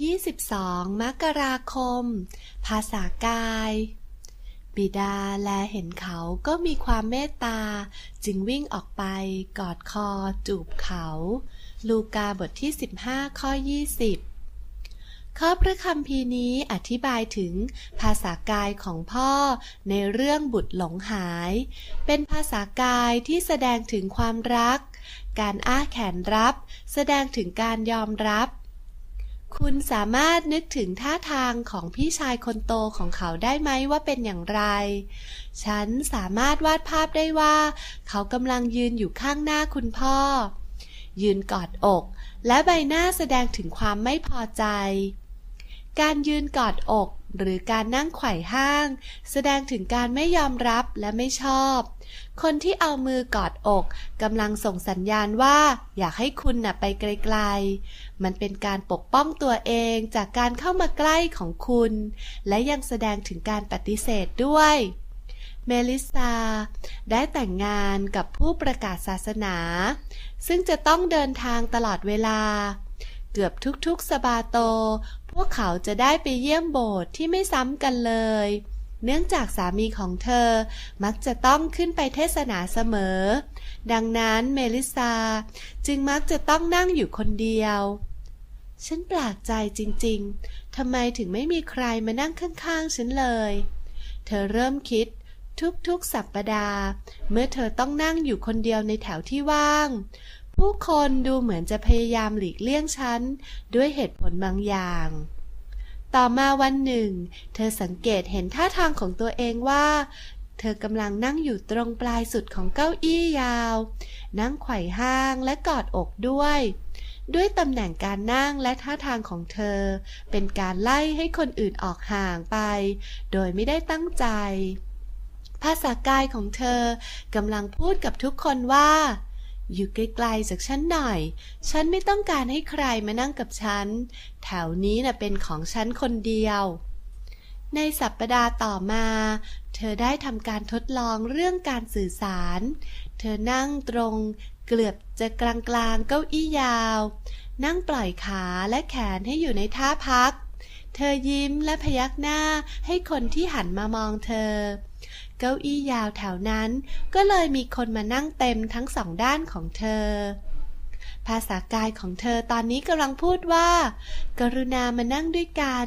22 มกราคม ภาษากาย บิดาแลเห็นเขาก็มีความเมตตา จึงวิ่งออกไปกอดคอจูบเขา ลูกาบทที่ 15 ข้อ 20 ข้อพระคัมภีนี้อธิบายถึงภาษากายของพ่อในเรื่องบุตรหลงหาย เป็นภาษากายที่แสดงถึงความรัก การอ้าแขนรับ แสดงถึงการยอมรับ คุณสามารถนึกถึงท่าทางของพี่ชายคนโตของเขาได้ไหมว่าเป็นอย่างไร ฉันสามารถวาดภาพได้ว่า เขากำลังยืนอยู่ข้างหน้าคุณพ่อ ยืนกอดอก และใบหน้าแสดงถึงความไม่พอใจ การยืนกอดอก หรือการนั่งไขว่ห้าง แสดงถึงการไม่ยอมรับและไม่ชอบ คนที่เอามือกอดอกกำลังส่งสัญญาณว่า อยากให้คุณน่ะไปไกลๆ มันเป็นการปกป้องตัวเองจากการเข้ามาใกล้ของคุณ และยังแสดงถึงการปฏิเสธด้วยเมลิซาได้แต่งงานกับผู้ประกาศศาสนา ซึ่งจะต้องเดินทางตลอดเวลา เกือบทุกๆสบาโต พวกเขาจะได้ไปเยี่ยมโบสถ์ที่ไม่ซ้ำกันเลย เนื่องจากสามีของเธอมักจะต้องขึ้นไปเทศนาเสมอ ดังนั้นเมลิซาจึงมักจะต้องนั่งอยู่คนเดียว ฉันแปลกใจจริงๆ ทำไมถึงไม่มีใครมานั่งข้างๆฉันเลย เธอเริ่มคิดทุกๆสัปปดาห์ เมื่อเธอต้องนั่งอยู่คนเดียวในแถวที่ว่าง ผู้คนดูเหมือนจะพยายามหลีกเลี่ยงฉัน ด้วยเหตุผลบางอย่าง ต่อมาวันหนึ่ง เธอสังเกตเห็นท่าทางของตัวเองว่า เธอกำลังนั่งอยู่ตรงปลายสุดของเก้าอี้ยาว นั่งไขว่ห้างและกอดอกด้วย ด้วยตำแหน่งการนั่งและท่าทางของเธอ เป็นการไล่ให้คนอื่นออกห่างไป โดยไม่ได้ตั้งใจภาษากายของเธอกำลังพูดกับทุกคนว่า อยู่ไกลๆจากฉันหน่อย ฉันไม่ต้องการให้ใครมานั่งกับฉัน แถวนี้น่ะเป็นของฉันคนเดียว ในสัปดาห์ต่อมา เธอได้ทำการทดลองเรื่องการสื่อสาร เธอนั่งตรง เกือบจะกลางๆเก้าอี้ยาว นั่งปล่อยขาและแขนให้อยู่ในท่าพัก เธอยิ้มและพยักหน้าให้คนที่หันมามองเธอ เก้าอี้ยาวแถวนั้น ก็เลยมีคนมานั่งเต็มทั้งสองด้านของเธอ ภาษากายของเธอตอนนี้กำลังพูดว่า กรุณามานั่งด้วยกัน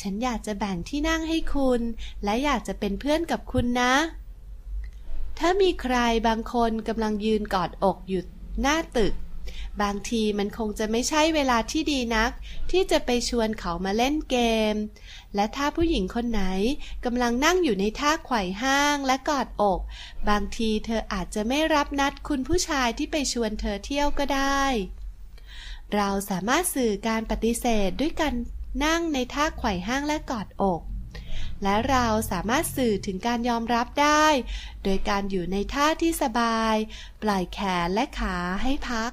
ฉันอยากจะแบ่งที่นั่งให้คุณ และอยากจะเป็นเพื่อนกับคุณนะ ถ้ามีใครบางคนกำลังยืนกอดอกอยู่หน้าตึก บางทีมันคงจะไม่ใช่เวลาที่ดีนัก ที่จะไปชวนเขามาเล่นเกม และถ้าผู้หญิงคนไหนกำลังนั่งอยู่ในท่าไขว่ห้างและกอดอก บางทีเธออาจจะไม่รับนัดคุณผู้ชายที่ไปชวนเธอเที่ยวก็ได้ เราสามารถสื่อการปฏิเสธด้วยการนั่งในท่าไขว่ห้างและกอดอก และเราสามารถสื่อถึงการยอมรับได้ โดยการอยู่ในท่าที่สบาย ปล่อยแขนและขาให้พัก